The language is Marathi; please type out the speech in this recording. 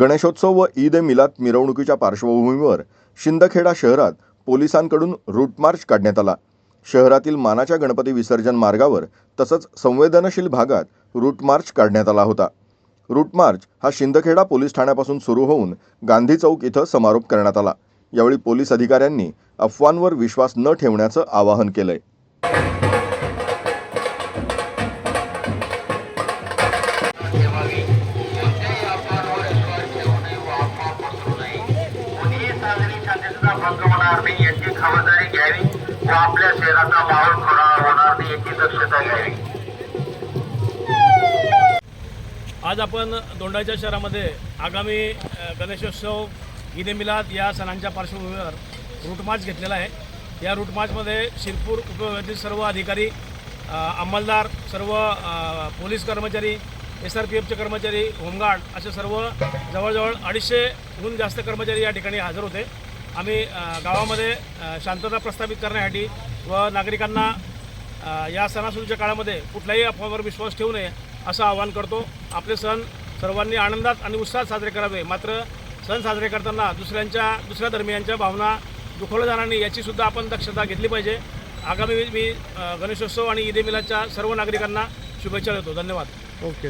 गणेशोत्सव व ईद ए मिलाद मिरवणुकीच्या पार्श्वभूमीवर शिंदखेडा शहरात पोलिसांकडून रूटमार्च काढण्यात आला. शहरातील मानाच्या गणपती विसर्जन मार्गावर तसंच संवेदनशील भागात रूटमार्च काढण्यात आला होता. रूटमार्च हा शिंदखेडा पोलीस ठाण्यापासून सुरू होऊन गांधी चौक इथं समारोप करण्यात आला. यावेळी पोलीस अधिकाऱ्यांनी अफवांवर विश्वास न ठेवण्याचं आवाहन केलंय. कोणीही सागरी शांततेचा भंग होणार नाही याची खबरदारी घ्यावी व आपल्या शहराचा माहोल खरा होणार नाही याची दक्षता घ्यावी. आज आपण दोंडाच्या शहरामध्ये आगामी गणेशोत्सव ईद मिलाद या सणांच्या पार्श्वभूमीवर रूटमार्च घेतलेला आहे. या रूटमार्चमध्ये शिरपूर उपविभागातील सर्व अधिकारी अंमलदार सर्व पोलीस कर्मचारी एस आर पी एफचे कर्मचारी होमगार्ड असे सर्व जवळजवळ अडीचशेहून जास्त कर्मचारी या ठिकाणी हजर होते. आम्ही गावामध्ये शांतता प्रस्थापित करण्यासाठी व नागरिकांना या सणासुदीच्या काळामध्ये कुठल्याही अफवावर विश्वास ठेवू नये असं आवाहन करतो. आपले सण सर्वांनी आनंदात आणि उत्साहात साजरे करावे. मात्र सण साजरे करताना दुसऱ्यांच्या दुसऱ्या धर्मियांच्या भावना दुखवल्या जाणार नाही याचीसुद्धा आपण दक्षता घेतली पाहिजे. आगामी मी गणेशोत्सव आणि ईद मिलाच्या सर्व नागरिकांना शुभेच्छा देतो. धन्यवाद. ओके.